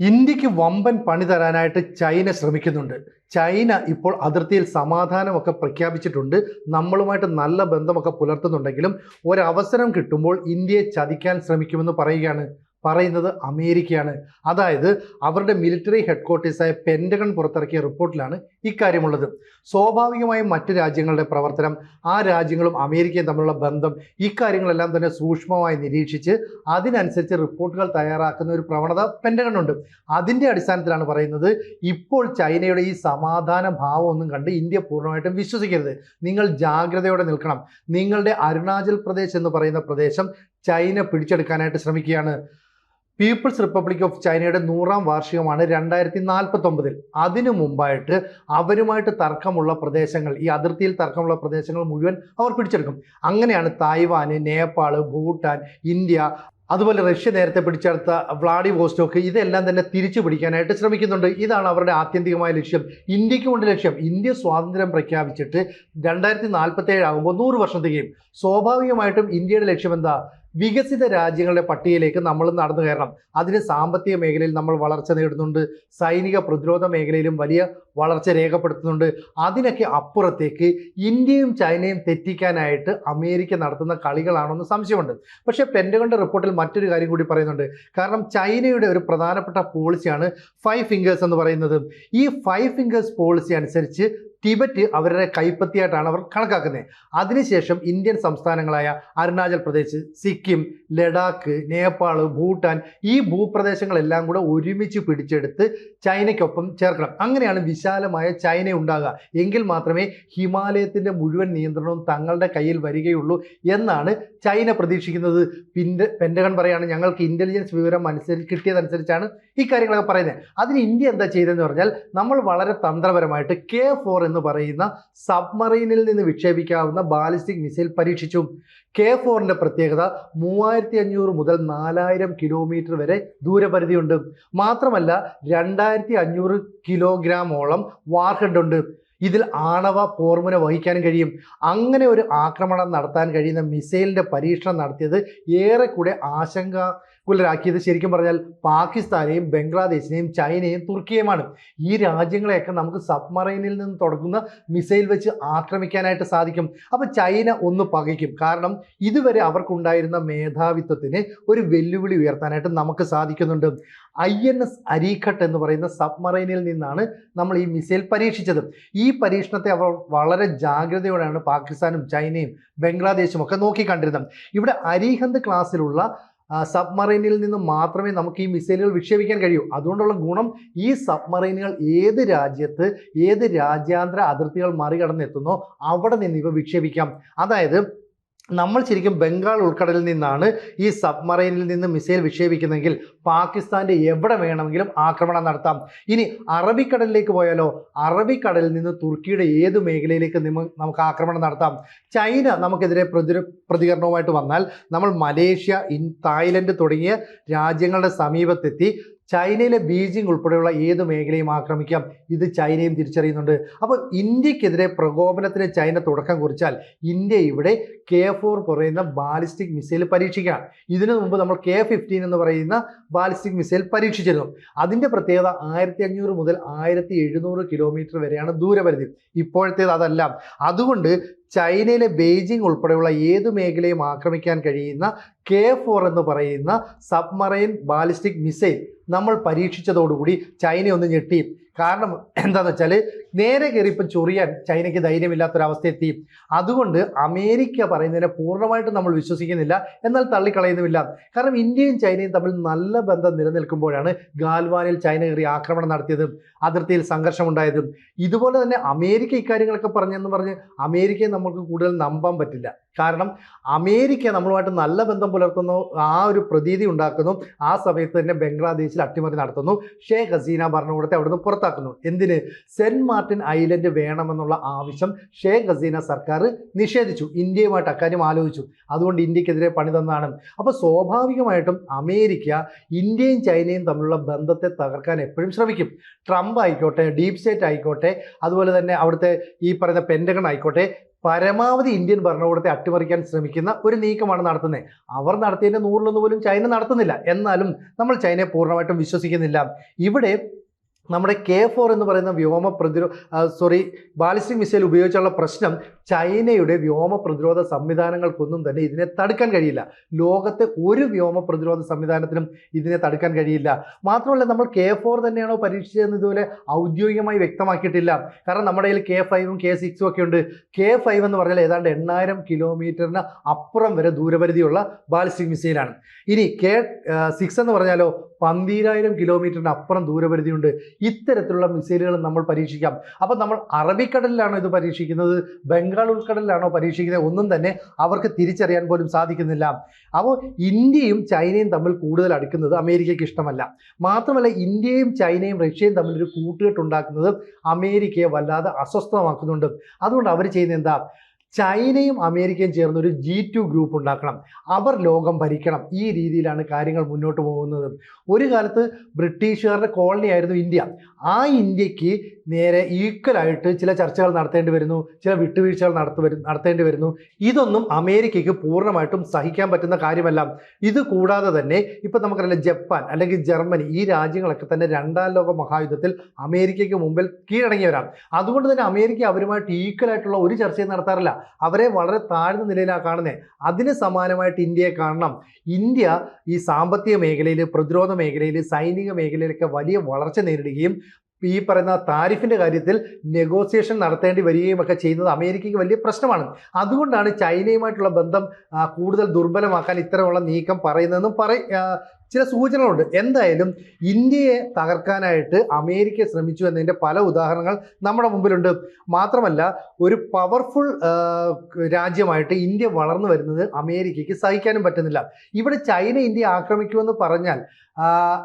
ഇന്ത്യയ്ക്ക് വമ്പൻ പണി തരാനായിട്ട് ചൈന ശ്രമിക്കുന്നുണ്ട്. ചൈന ഇപ്പോൾ അതിർത്തിയിൽ സമാധാനമൊക്കെ പ്രഖ്യാപിച്ചിട്ടുണ്ട്. നമ്മളുമായിട്ട് നല്ല ബന്ധമൊക്കെ പുലർത്തുന്നുണ്ടെങ്കിലും ഒരവസരം കിട്ടുമ്പോൾ ഇന്ത്യയെ ചതിക്കാൻ ശ്രമിക്കുമെന്ന് പറയുകയാണ് പറയുന്നത് അമേരിക്കയാണ്. അതായത് അവരുടെ മിലിറ്ററി ഹെഡ്ക്വാർട്ടേഴ്സായ പെന്റഗൺ പുറത്തിറക്കിയ റിപ്പോർട്ടിലാണ് ഇക്കാര്യമുള്ളത്. സ്വാഭാവികമായും മറ്റ് രാജ്യങ്ങളുടെ പ്രവർത്തനം ആ രാജ്യങ്ങളും അമേരിക്കയും തമ്മിലുള്ള ബന്ധം ഇക്കാര്യങ്ങളെല്ലാം തന്നെ സൂക്ഷ്മമായി നിരീക്ഷിച്ച് അതിനനുസരിച്ച് റിപ്പോർട്ടുകൾ തയ്യാറാക്കുന്ന ഒരു പ്രവണത പെന്റഗണുണ്ട് അതിന്റെ അടിസ്ഥാനത്തിലാണ് പറയുന്നത് ഇപ്പോൾ ചൈനയുടെ ഈ സമാധാന ഭാവം ഒന്നും കണ്ട് ഇന്ത്യ പൂർണമായിട്ടും വിശ്വസിക്കരുത്. നിങ്ങൾ ജാഗ്രതയോടെ നിൽക്കണം. നിങ്ങളുടെ അരുണാചൽ പ്രദേശ് എന്ന് പറയുന്ന പ്രദേശം ചൈന പിടിച്ചെടുക്കാനായിട്ട് ശ്രമിക്കുകയാണ്. പീപ്പിൾസ് റിപ്പബ്ലിക് ഓഫ് ചൈനയുടെ നൂറാം വാർഷികമാണ് രണ്ടായിരത്തി നാൽപ്പത്തി ഒമ്പതിൽ അതിനു മുമ്പായിട്ട് അവരുമായിട്ട് തർക്കമുള്ള പ്രദേശങ്ങൾ ഈ അതിർത്തിയിൽ തർക്കമുള്ള പ്രദേശങ്ങൾ മുഴുവൻ അവർ പിടിച്ചെടുക്കും. അങ്ങനെയാണ് തായ്വാന് നേപ്പാൾ ഭൂട്ടാൻ ഇന്ത്യ അതുപോലെ റഷ്യ നേരത്തെ പിടിച്ചെടുത്ത വ്ളാഡിവോസ്റ്റോക്ക് ഇതെല്ലാം തന്നെ തിരിച്ചു പിടിക്കാനായിട്ട് ശ്രമിക്കുന്നുണ്ട്. ഇതാണ് അവരുടെ ആത്യന്തികമായ ലക്ഷ്യം. ഇന്ത്യയ്ക്ക് കൊണ്ട് ലക്ഷ്യം ഇന്ത്യ സ്വാതന്ത്ര്യം പ്രഖ്യാപിച്ചിട്ട് രണ്ടായിരത്തി നാൽപ്പത്തി ഏഴ് ആകുമ്പോൾ നൂറ് വർഷം തികയും സ്വാഭാവികമായിട്ടും ഇന്ത്യയുടെ ലക്ഷ്യം എന്താ? വികസിത രാജ്യങ്ങളുടെ പട്ടികയിലേക്ക് നമ്മൾ നടന്നു കയറണം. അതിന് സാമ്പത്തിക മേഖലയിൽ നമ്മൾ വളർച്ച നേടുന്നുണ്ട്. സൈനിക പ്രതിരോധ മേഖലയിലും വലിയ വളർച്ച രേഖപ്പെടുത്തുന്നുണ്ട്. അതിനൊക്കെ അപ്പുറത്തേക്ക് ഇന്ത്യയും ചൈനയും തെറ്റിക്കാനായിട്ട് അമേരിക്ക നടത്തുന്ന കളികളാണെന്ന് സംശയമുണ്ട്. പക്ഷേ പെന്റഗണിന്റെ റിപ്പോർട്ടിൽ മറ്റൊരു കാര്യം കൂടി പറയുന്നുണ്ട്. കാരണം ചൈനയുടെ ഒരു പ്രധാനപ്പെട്ട പോളിസിയാണ് ഫൈവ് ഫിംഗേഴ്സ് എന്ന് പറയുന്നത്. ഈ ഫൈവ് ഫിംഗേഴ്സ് പോളിസി അനുസരിച്ച് ടിബറ്റ് അവരുടെ കൈപ്പത്തിയായിട്ടാണ് അവർ കണക്കാക്കുന്നത്. അതിനുശേഷം ഇന്ത്യൻ സംസ്ഥാനങ്ങളായ അരുണാചൽ പ്രദേശ് സിക്കിം ലഡാക്ക് നേപ്പാൾ ഭൂട്ടാൻ ഈ ഭൂപ്രദേശങ്ങളെല്ലാം കൂടെ ഒരുമിച്ച് പിടിച്ചെടുത്ത് ചൈനയ്ക്കൊപ്പം ചേർക്കണം. അങ്ങനെയാണ് വിശാലമായ ചൈന ഉണ്ടാകുക. എങ്കിൽ മാത്രമേ ഹിമാലയത്തിന്റെ മുഴുവൻ നിയന്ത്രണവും തങ്ങളുടെ കയ്യിൽ വരികയുള്ളൂ എന്നാണ് ചൈന പ്രതീക്ഷിക്കുന്നത്. പിന്റെ പെന്റഗൺ പറയാണ് ഞങ്ങൾക്ക് ഇന്റലിജൻസ് വിവരം അനുസരിച്ച് കിട്ടിയതനുസരിച്ചാണ് ഈ കാര്യങ്ങളൊക്കെ പറയുന്നത്. അതിന് ഇന്ത്യ എന്താ ചെയ്തതെന്ന് പറഞ്ഞാൽ നമ്മൾ വളരെ തന്ത്രപരമായിട്ട് കെ ഫോർ പറയുന്ന സബ്മറീനിൽ നിന്ന് വിക്ഷേപിക്കാവുന്ന ബാലിസ്റ്റിക് മിസൈൽ പരീക്ഷിച്ചു കെ ഫോറിന്റെ പ്രത്യേകത മൂവായിരത്തി അഞ്ഞൂറ് മുതൽ നാലായിരം കിലോമീറ്റർ വരെ ദൂരപരിധിയുണ്ട്. മാത്രമല്ല രണ്ടായിരത്തി അഞ്ഞൂറ് കിലോഗ്രാമോളം വാർഹെഡ് ഉണ്ട്. ഇതിൽ ആണവ പോർമുന വഹിക്കാൻ കഴിയും. അങ്ങനെ ഒരു ആക്രമണം നടത്താൻ കഴിയുന്ന മിസൈലിന്റെ പരീക്ഷണം നടത്തിയത് ഏറെക്കൂടെ ആശങ്കാകുലരാക്കിയത് ശരിക്കും പറഞ്ഞാൽ പാകിസ്ഥാനെയും ബംഗ്ലാദേശിനെയും ചൈനയും തുർക്കിയുമാണ് ഈ രാജ്യങ്ങളെയൊക്കെ നമുക്ക് സബ്മറൈനിൽ നിന്ന് തുടങ്ങുന്ന മിസൈൽ വെച്ച് ആക്രമിക്കാനായിട്ട് സാധിക്കും. അപ്പം ചൈന ഒന്ന് പകയ്ക്കും. കാരണം ഇതുവരെ അവർക്കുണ്ടായിരുന്ന മേധാവിത്വത്തിന് ഒരു വെല്ലുവിളി ഉയർത്താനായിട്ട് നമുക്ക് സാധിക്കുന്നുണ്ട്. ഐ എൻ എസ് അരീഖട്ട് എന്ന് പറയുന്ന സബ്മറൈനിൽ നിന്നാണ് നമ്മൾ ഈ മിസൈൽ പരീക്ഷിച്ചത്. ഈ പരീക്ഷണത്തെ അവർ വളരെ ജാഗ്രതയോടെയാണ് പാകിസ്ഥാനും ചൈനയും ബംഗ്ലാദേശും ഒക്കെ നോക്കിക്കണ്ടിരുന്നത്. ഇവിടെ അരിഹന്ത് ക്ലാസ്സിലുള്ള സബ്മറൈനിൽ നിന്ന് മാത്രമേ നമുക്ക് ഈ മിസൈലുകൾ വിക്ഷേപിക്കാൻ കഴിയൂ. അതുകൊണ്ടുള്ള ഗുണം ഈ സബ്മറൈനുകൾ ഏത് രാജ്യത്ത് ഏത് രാജ്യാന്തര അതിർത്തികൾ മറികടന്നെത്തുന്നോ അവിടെ നിന്ന് ഇവ വിക്ഷേപിക്കാം. അതായത് നമ്മൾ ശരിക്കും ബംഗാൾ ഉൾക്കടലിൽ നിന്നാണ് ഈ സബ്മറൈനിൽ നിന്ന് മിസൈൽ വിക്ഷേപിക്കുന്നതെങ്കിൽ പാകിസ്ഥാന്റെ എവിടെ വേണമെങ്കിലും ആക്രമണം നടത്താം. ഇനി അറബിക്കടലിലേക്ക് പോയാലോ? അറബിക്കടലിൽ നിന്ന് തുർക്കിയുടെ ഏത് മേഖലയിലേക്ക് നമുക്ക് ആക്രമണം നടത്താം? ചൈന നമുക്കെതിരെ പ്രതി പ്രതികരണവുമായിട്ട് വന്നാൽ നമ്മൾ മലേഷ്യ ഇൻ തായ്ലൻഡ് തുടങ്ങിയ രാജ്യങ്ങളുടെ സമീപത്തെത്തി ചൈനയിലെ ബീജിംഗ് ഉൾപ്പെടെയുള്ള ഏത് മേഖലയും ആക്രമിക്കാം. ഇത് ചൈനയും തിരിച്ചറിയുന്നുണ്ട്. അപ്പോൾ ഇന്ത്യക്കെതിരെ പ്രകോപനത്തിന് ചൈന തുടക്കം കുറിച്ചാൽ ഇന്ത്യ ഇവിടെ കെ ഫോർ പറയുന്ന ബാലിസ്റ്റിക് മിസൈൽ പരീക്ഷിക്കാം ഇതിനു മുമ്പ് നമ്മൾ കെ ഫിഫ്റ്റീൻ എന്ന് പറയുന്ന ബാലിസ്റ്റിക് മിസൈൽ പരീക്ഷിച്ചിരുന്നു. അതിന്റെ പ്രത്യേകത ആയിരത്തി അഞ്ഞൂറ് മുതൽ ആയിരത്തി എഴുന്നൂറ് കിലോമീറ്റർ വരെയാണ് ദൂരപരിധി. ഇപ്പോഴത്തേത് അതല്ല. അതുകൊണ്ട് ചൈനയിലെ ബെയ്ജിംഗ് ഉൾപ്പെടെയുള്ള ഏത് മേഖലയും ആക്രമിക്കാൻ കഴിയുന്ന കെ ഫോർ എന്ന് പറയുന്ന സബ്മറൈൻ ബാലിസ്റ്റിക് മിസൈൽ നമ്മൾ പരീക്ഷിച്ചതോടുകൂടി ചൈന ഒന്ന് ഞെട്ടി. കാരണം എന്താണെന്ന് വെച്ചാൽ നേരെ കയറി ഇപ്പം ചൊറിയാൻ ചൈനയ്ക്ക് ധൈര്യമില്ലാത്തൊരവസ്ഥയെത്തി. അതുകൊണ്ട് അമേരിക്ക പറയുന്നതിനെ പൂർണമായിട്ടും നമ്മൾ വിശ്വസിക്കുന്നില്ല എന്നാൽ തള്ളിക്കളയുന്നുമില്ല. കാരണം ഇന്ത്യയും ചൈനയും തമ്മിൽ നല്ല ബന്ധം നിലനിൽക്കുമ്പോഴാണ് ഗാൽവാനിൽ ചൈന കയറി ആക്രമണം നടത്തിയതും അതിർത്തിയിൽ സംഘർഷമുണ്ടായതും. ഇതുപോലെ തന്നെ അമേരിക്ക ഇക്കാര്യങ്ങളൊക്കെ പറഞ്ഞെന്ന് പറഞ്ഞ് അമേരിക്കയെ നമുക്ക് കൂടുതൽ നമ്പാൻ പറ്റില്ല. കാരണം അമേരിക്ക നമ്മളുമായിട്ട് നല്ല ബന്ധം പുലർത്തുന്നു ആ ഒരു പ്രതീതി ഉണ്ടാക്കുന്നു ആ സമയത്ത് തന്നെ ബംഗ്ലാദേശിൽ അട്ടിമറി നടത്തുന്നു. ഷേഖ് ഹസീന ഭരണകൂടത്തെ അവിടുന്ന് പുറത്താക്കുന്നു. എന്തിന് സെന്റ് മാർട്ടിൻ ഐലൻഡ് വേണമെന്നുള്ള ആവശ്യം ഷേഖ് ഹസീന സർക്കാർ നിഷേധിച്ചു. ഇന്ത്യയുമായിട്ട് അക്കാര്യം ആലോചിച്ചു. അതുകൊണ്ട് ഇന്ത്യക്കെതിരെ പണി തന്നാണ്. അപ്പോൾ സ്വാഭാവികമായിട്ടും അമേരിക്ക ഇന്ത്യയും ചൈനയും തമ്മിലുള്ള ബന്ധത്തെ തകർക്കാൻ എപ്പോഴും ശ്രമിക്കും. ട്രംപ് ആയിക്കോട്ടെ ഡീപ് സ്റ്റേറ്റ് ആയിക്കോട്ടെ അതുപോലെ തന്നെ അവിടുത്തെ ഈ പറയുന്ന പെൻഡഗൺ ആയിക്കോട്ടെ പരമാവധി ഇന്ത്യൻ ഭരണകൂടത്തെ അട്ടിമറിക്കാൻ ശ്രമിക്കുന്ന ഒരു നീക്കമാണ് നടത്തുന്നത് അവർ നടത്തിയതിന്റെ നൂറിലൊന്ന് പോലും ചൈന നടത്തുന്നില്ല. എന്നാലും നമ്മൾ ചൈനയെ പൂർണമായിട്ടും വിശ്വസിക്കുന്നില്ല. ഇവിടെ നമ്മുടെ കെ ഫോർ എന്ന് പറയുന്ന വ്യോമ പ്രതിരോ സോറി ബാലിസ്റ്റിക് മിസൈൽ ഉപയോഗിച്ചുള്ള പ്രശ്നം ചൈനയുടെ വ്യോമ പ്രതിരോധ സംവിധാനങ്ങൾക്കൊന്നും തന്നെ ഇതിനെ തടുക്കാൻ കഴിയില്ല. ലോകത്തെ ഒരു വ്യോമ പ്രതിരോധ സംവിധാനത്തിനും ഇതിനെ തടുക്കാൻ കഴിയില്ല. മാത്രമല്ല നമ്മൾ കെ ഫോർ തന്നെയാണോ പരീക്ഷിച്ചതെന്ന് ഇതുപോലെ ഔദ്യോഗികമായി വ്യക്തമാക്കിയിട്ടില്ല. കാരണം നമ്മുടെ കയ്യിൽ കെ ഫൈവും കെ സിക്സും ഒക്കെ ഉണ്ട്. കെ ഫൈവ് എന്ന് പറഞ്ഞാൽ ഏതാണ്ട് എണ്ണായിരം കിലോമീറ്ററിന് അപ്പുറം വരെ ദൂരപരിധിയുള്ള ബാലിസ്റ്റിക് മിസൈലാണ്. ഇനി കെ സിക്സ് എന്ന് പറഞ്ഞാലോ പന്തീരായിരം കിലോമീറ്ററിന് അപ്പുറം ദൂരപരിധിയുണ്ട്. ഇത്തരത്തിലുള്ള മിസൈലുകൾ നമ്മൾ പരീക്ഷിക്കാം. അപ്പം നമ്മൾ അറബിക്കടലിലാണോ ഇത് പരീക്ഷിക്കുന്നത്? ബംഗാൾ ഉൾക്കടലിലാണോ പരീക്ഷിക്കുന്നത്? ഒന്നും തന്നെ അവർക്ക് തിരിച്ചറിയാൻ പോലും സാധിക്കുന്നില്ല. അപ്പോൾ ഇന്ത്യയും ചൈനയും തമ്മിൽ കൂടുതൽ അടുക്കുന്നത് അമേരിക്കയ്ക്ക് ഇഷ്ടമല്ല. മാത്രമല്ല ഇന്ത്യയും ചൈനയും റഷ്യയും തമ്മിൽ ഒരു കൂട്ടുകെട്ടുണ്ടാക്കുന്നത് അമേരിക്കയെ വല്ലാതെ അസ്വസ്ഥമാക്കുന്നുണ്ട്. അതുകൊണ്ട് അവർ ചെയ്യുന്നത് എന്താ? ചൈനയും അമേരിക്കയും ചേർന്ന് ഒരു ജി ടു ഗ്രൂപ്പ് ഉണ്ടാക്കണം. അവർ ലോകം ഭരിക്കണം. ഈ രീതിയിലാണ് കാര്യങ്ങൾ മുന്നോട്ട് പോകുന്നത്. ഒരു കാലത്ത് ബ്രിട്ടീഷുകാരുടെ കോളനി ആയിരുന്നു ഇന്ത്യ. ആ ഇന്ത്യയ്ക്ക് നേരെ ഈക്വലായിട്ട് ചില ചർച്ചകൾ നടത്തേണ്ടി വരുന്നു ചില വിട്ടുവീഴ്ചകൾ നടത്തു നടത്തേണ്ടി വരുന്നു. ഇതൊന്നും അമേരിക്കയ്ക്ക് പൂർണമായിട്ടും സഹിക്കാൻ പറ്റുന്ന കാര്യമല്ല. ഇത് കൂടാതെ തന്നെ ഇപ്പം നമുക്കറിയാം ജപ്പാൻ അല്ലെങ്കിൽ ജർമ്മനി ഈ രാജ്യങ്ങളൊക്കെ തന്നെ രണ്ടാം ലോക മഹായുദ്ധത്തിൽ അമേരിക്കയ്ക്ക് മുമ്പിൽ കീഴടങ്ങിയവരാണ്. അതുകൊണ്ട് തന്നെ അമേരിക്ക അവരുമായിട്ട് ഈക്വലായിട്ടുള്ള ഒരു ചർച്ചയും നടത്താറില്ല. അവരെ വളരെ താഴ്ന്ന നിലയിലാണ് കാണുന്നത് അതിന് സമാനമായിട്ട് ഇന്ത്യയെ കാണണം. ഇന്ത്യ ഈ സാമ്പത്തിക മേഖലയിൽ പ്രതിരോധ മേഖലയിൽ സൈനിക മേഖലയിലൊക്കെ വലിയ വളർച്ച നേരിടുകയും ഈ പറയുന്ന താരിഫിന്റെ കാര്യത്തിൽ നെഗോസിയേഷൻ നടത്തേണ്ടി വരികയും ഒക്കെ ചെയ്യുന്നത് അമേരിക്കയ്ക്ക് വലിയ പ്രശ്നമാണ്. അതുകൊണ്ടാണ് ചൈനയുമായിട്ടുള്ള ബന്ധം കൂടുതൽ ദുർബലമാക്കാൻ ഇത്തരമുള്ള നീക്കം പറയുന്നതെന്നും പറ ചില സൂചനകളുണ്ട്. എന്തായാലും ഇന്ത്യയെ തകർക്കാനായിട്ട് അമേരിക്ക ശ്രമിച്ചു എന്നതിന്റെ പല ഉദാഹരണങ്ങൾ നമ്മുടെ മുമ്പിലുണ്ട്. മാത്രമല്ല ഒരു പവർഫുൾ രാജ്യമായിട്ട് ഇന്ത്യ വളർന്നു വരുന്നത് അമേരിക്കയ്ക്ക് സഹിക്കാനും പറ്റുന്നില്ല. ഇവിടെ ചൈന ഇന്ത്യ ആക്രമിക്കുമെന്ന് പറഞ്ഞാൽ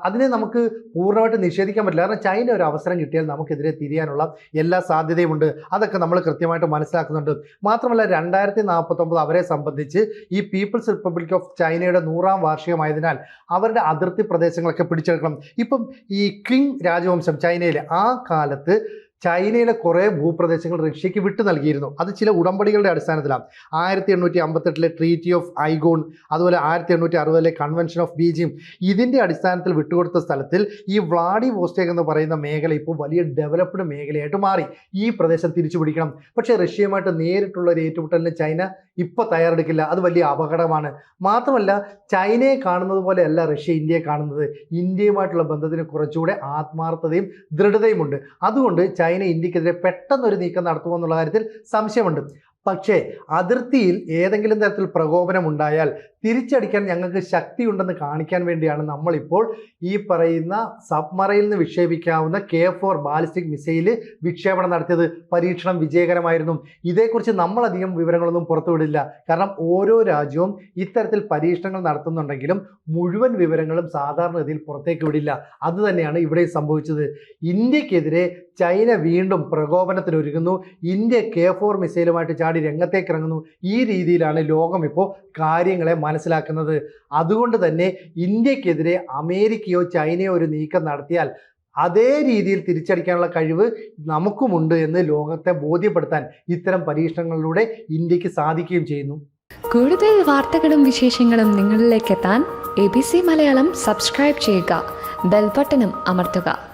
അതിനെ നമുക്ക് പൂർണമായിട്ട് നിഷേധിക്കാൻ പറ്റില്ല. കാരണം ചൈന ഒരു അവസരം കിട്ടിയാൽ നമുക്കെതിരെ തിരിയാനുള്ള എല്ലാ സാധ്യതയുമുണ്ട്. അതൊക്കെ നമ്മൾ കൃത്യമായിട്ട് മനസ്സിലാക്കുന്നുണ്ട്. മാത്രമല്ല രണ്ടായിരത്തി നാൽപ്പത്തൊമ്പത് അവരെ സംബന്ധിച്ച് ഈ പീപ്പിൾസ് റിപ്പബ്ലിക് ഓഫ് ചൈനയുടെ നൂറാം വാർഷികമായതിനാൽ അവരുടെ അതിർത്തി പ്രദേശങ്ങളൊക്കെ പിടിച്ചെടുക്കണം. ഇപ്പം ഈ ക്വിങ് രാജവംശം ചൈനയിൽ ആ കാലത്ത് ചൈനയിലെ കുറേ ഭൂപ്രദേശങ്ങൾ റഷ്യക്ക് വിട്ടു നൽകിയിരുന്നു. അത് ചില ഉടമ്പടികളുടെ അടിസ്ഥാനത്തിലാണ്. ആയിരത്തി എണ്ണൂറ്റി അമ്പത്തെട്ടിലെ ട്രീറ്റി ഓഫ് ഐഗോൺ അതുപോലെ ആയിരത്തി എണ്ണൂറ്റി അറുപതിലെ കൺവെൻഷൻ ഓഫ് ബീജിംഗ് ഇതിന്റെ അടിസ്ഥാനത്തിൽ വിട്ടുകൊടുത്ത സ്ഥലത്തിൽ ഈ വ്ളാഡി വോസ്റ്റേക്ക് എന്ന് പറയുന്ന മേഖല ഇപ്പോൾ വലിയ ഡെവലപ്ഡ് മേഖലയായിട്ട് മാറി. ഈ പ്രദേശം തിരിച്ചു പിടിക്കണം പക്ഷേ റഷ്യയുമായിട്ട് നേരിട്ടുള്ള ഒരു ഏറ്റുമുട്ടലിന് ചൈന ഇപ്പോൾ തയ്യാറെടുക്കില്ല. അത് വലിയ അപകടമാണ്. മാത്രമല്ല ചൈനയെ കാണുന്നത് പോലെയല്ല റഷ്യ ഇന്ത്യയെ കാണുന്നത്. ഇന്ത്യയുമായിട്ടുള്ള ബന്ധത്തിന് കുറച്ചുകൂടെ ആത്മാർത്ഥതയും ദൃഢതയുമുണ്ട്. അതുകൊണ്ട് ചൈന ഇന്ത്യക്കെതിരെ പെട്ടെന്നൊരു നീക്കം നടത്തുമോ എന്നുള്ള കാര്യത്തിൽ സംശയമുണ്ട്. പക്ഷേ അതിർത്തിയിൽ ഏതെങ്കിലും തരത്തിൽ പ്രകോപനം ഉണ്ടായാൽ തിരിച്ചടിക്കാൻ ഞങ്ങൾക്ക് ശക്തിയുണ്ടെന്ന് കാണിക്കാൻ വേണ്ടിയാണ് നമ്മളിപ്പോൾ ഈ പറയുന്ന സബ്മറയിൽ നിന്ന് വിക്ഷേപിക്കാവുന്ന കെ ഫോർ ബാലിസ്റ്റിക് മിസൈൽ വിക്ഷേപണം നടത്തിയത് പരീക്ഷണം വിജയകരമായിരുന്നു. ഇതേക്കുറിച്ച് നമ്മളധികം വിവരങ്ങളൊന്നും പുറത്തുവിടില്ല. കാരണം ഓരോ രാജ്യവും ഇത്തരത്തിൽ പരീക്ഷണങ്ങൾ നടത്തുന്നുണ്ടെങ്കിലും മുഴുവൻ വിവരങ്ങളും സാധാരണഗതിയിൽ പുറത്തേക്ക് വിടില്ല. അതുതന്നെയാണ് ഇവിടെ സംഭവിച്ചത്. ഇന്ത്യക്കെതിരെ ചൈന വീണ്ടും പ്രകോപനത്തിനൊരുങ്ങുന്നു. ഇന്ത്യ കെ ഫോർ മിസൈലുമായിട്ട് ചാടി രംഗത്തേക്ക് ഇറങ്ങുന്നു. ഈ രീതിയിലാണ് ലോകം ഇപ്പോൾ കാര്യങ്ങളെ മനസ്സിലാക്കുന്നത്. അതുകൊണ്ട് തന്നെ ഇന്ത്യക്കെതിരെ അമേരിക്കയോ ചൈനയോ ഒരു നീക്കം നടത്തിയാൽ അതേ രീതിയിൽ തിരിച്ചടിക്കാനുള്ള കഴിവ് നമുക്കുമുണ്ട് എന്ന് ലോകത്തെ ബോധ്യപ്പെടുത്താൻ ഇത്തരം പരീക്ഷണങ്ങളിലൂടെ ഇന്ത്യയ്ക്ക് സാധിക്കുകയും ചെയ്യുന്നു. കൂടുതൽ വാർത്തകളും വിശേഷങ്ങളും നിങ്ങളിലേക്ക് എത്താൻ A B C Malayalam subscribe ചെയ്യുക. ബെൽബട്ടനും അമർത്തുക.